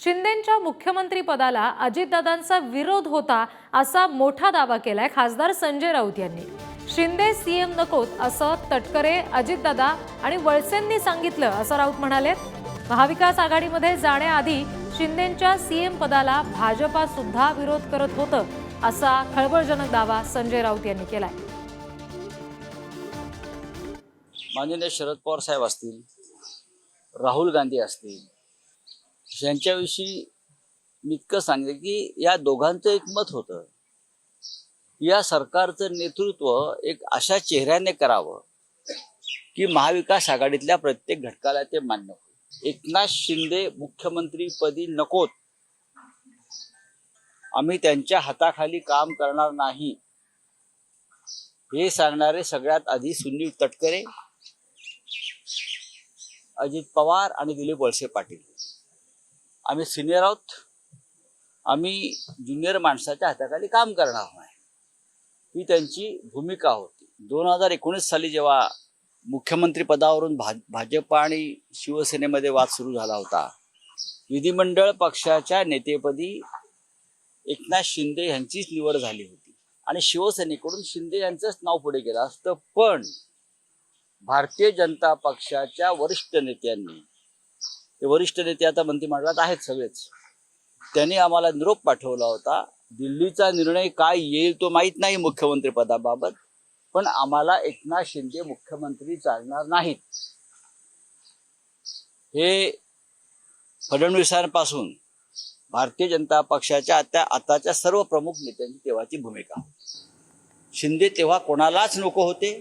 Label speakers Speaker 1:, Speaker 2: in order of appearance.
Speaker 1: शिंदेंच्या मुख्यमंत्री पदाला अजितदादांचा विरोध होता असा मोठा दावा केलाय खासदार संजय राऊत यांनी. शिंदे सीएम नकोत असं तटकरे अजितदादा आणि वळसेंनी सांगितलं असं राऊत म्हणाले महाविकास आघाडीमध्ये जाण्याआधी शिंदेंच्या सीएम पदाला भाजपा सुद्धा विरोध करत होतं असा खळबळजनक दावा संजय राऊत यांनी केलाय.
Speaker 2: माननीय शरद पवार साहेब असतील राहुल गांधी असतील यांच्याविषयी मी इतकं सांगेन की या दोघांचं एक मत होतं. या सरकारचं नेतृत्व एक अशा चेहऱ्याने करावं की महाविकास आघाडीतल्या प्रत्येक घटकाला ते मान्य होईल. एकनाथ शिंदे मुख्यमंत्रीपदी नकोत. आम्ही त्यांच्या हाताखाली काम करणार नाही. हे सांगणारे सगळ्यात आधी सुनील तटकरे अजित पवार आणि दिलीप वळसे पाटील. आम्ही सिनियर आहोत. आम्ही ज्युनियर माणसाच्या हाताखाली काम करणार नाही ही त्यांची भूमिका होती. दोन हजार एकोणीस साली जेव्हा मुख्यमंत्री पदावरून भा भाजप आणि शिवसेनेमध्ये वाद सुरू झाला होता विधिमंडळ पक्षाच्या नेतेपदी एकनाथ शिंदे यांचीच निवड झाली होती. आणि शिवसेनेकडून शिंदे यांचंच नाव पुढे गेलं असतं. पण भारतीय जनता पक्षाच्या वरिष्ठ नेत्यांनी हे वरिष्ठ नेते आता मंत्रिमंडळात आहेत सगळेच. त्यांनी आम्हाला निरोप पाठवला होता दिल्लीचा निर्णय काय येईल तो माहीत नाही मुख्यमंत्री पदाबाबत पण आम्हाला एकनाथ शिंदे मुख्यमंत्री चालणार नाहीत. हे फडणवीसांपासून भारतीय जनता पक्षाच्या आता आताच्या सर्व प्रमुख नेत्यांची तेव्हाची भूमिका. शिंदे तेव्हा कोणालाच नको होते.